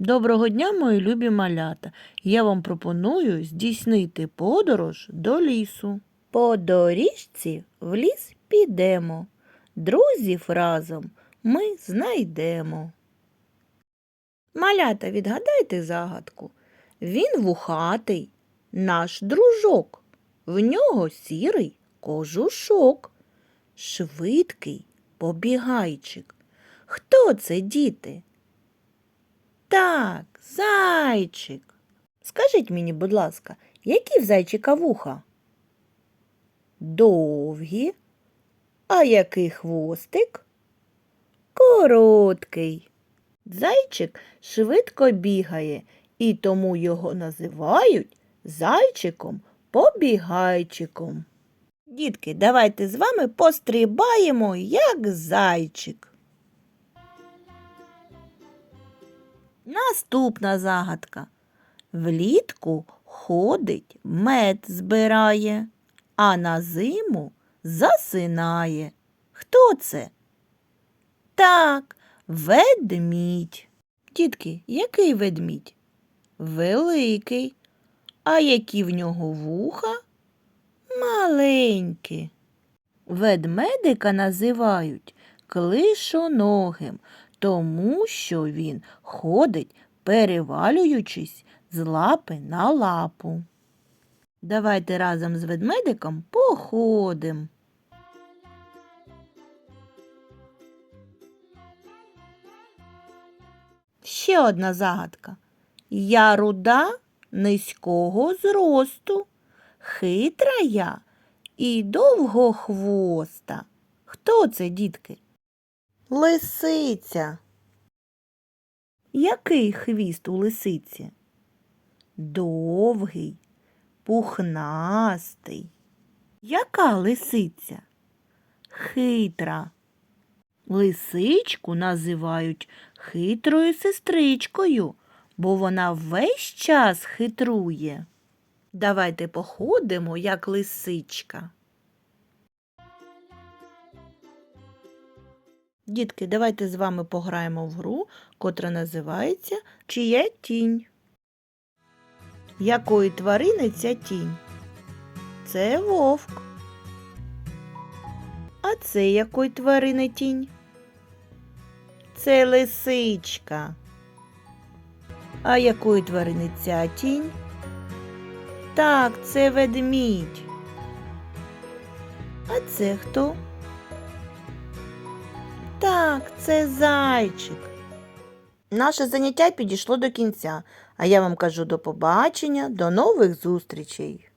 Доброго дня, мої любі малята. Я вам пропоную здійснити подорож до лісу. По доріжці в ліс підемо. Друзів разом ми знайдемо. Малята, відгадайте загадку. Він вухатий, наш дружок. В нього сірий кожушок. Швидкий побігайчик. Хто це, діти? Так, зайчик. Скажіть мені, будь ласка, які в зайчика вуха? Довгі. А який хвостик? Короткий. Зайчик швидко бігає, і тому його називають зайчиком побігайчиком. Дітки, давайте з вами пострибаємо, як зайчик. Наступна загадка. Влітку ходить, мед збирає, а на зиму засинає. Хто це? Так, ведмідь. Дітки, який ведмідь? Великий. А які в нього вуха? Маленькі. Ведмедика називають клишоногим, тому що він ходить, перевалюючись з лапи на лапу. Давайте разом з ведмедиком походимо. Ще одна загадка. Я руда низького зросту, хитра я і довгохвоста. Хто це, дітки? Лисиця. Який хвіст у лисиці? Довгий, пухнастий. Яка лисиця? Хитра. Лисичку називають хитрою сестричкою, бо вона весь час хитрує. Давайте походимо, як лисичка. Дітки, давайте з вами пограємо в гру, котра називається Чия тінь. Якої тварини ця тінь? Це вовк. А це якої тварини тінь? Це лисичка. А якої тварини ця тінь? Так, це ведмідь. А це хто? Так, це зайчик. Наше заняття підійшло до кінця, а я вам кажу до побачення, до нових зустрічей.